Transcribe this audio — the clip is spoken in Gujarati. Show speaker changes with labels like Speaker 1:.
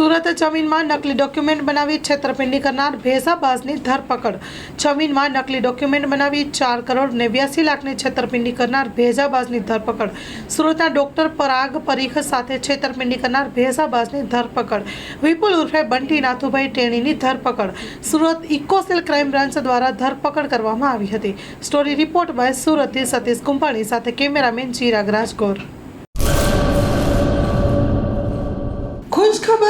Speaker 1: સુરત જમીનમાં નકલી ડોક્યુમેન્ટ બનાવી છેતરપિંડી કરનાર ભેસાબાઝની ધરપકડ. જમીનમાં નકલી ડોક્યુમેન્ટ બનાવી ચાર કરોડ નેવ્યાસી લાખની છેતરપિંડી કરનાર ભેજાબાઝની ધરપકડ. સુરતના ડોક્ટર પરાગ પરીખ સાથે છેતરપિંડી કરનાર ભેસાબાઝની ધરપકડ. વિપુલ ઉર્ફે બંટી નાથુભાઈ ટેણીની ધરપકડ. સુરત ઇકોસેલ ક્રાઇમ બ્રાન્ચ દ્વારા ધરપકડ કરવામાં આવી હતી. સ્ટોરી રિપોર્ટ બાય સુરતથી સતીશ કુંભાણી સાથે કેમેરામેન ચિરાગ રાજગોર.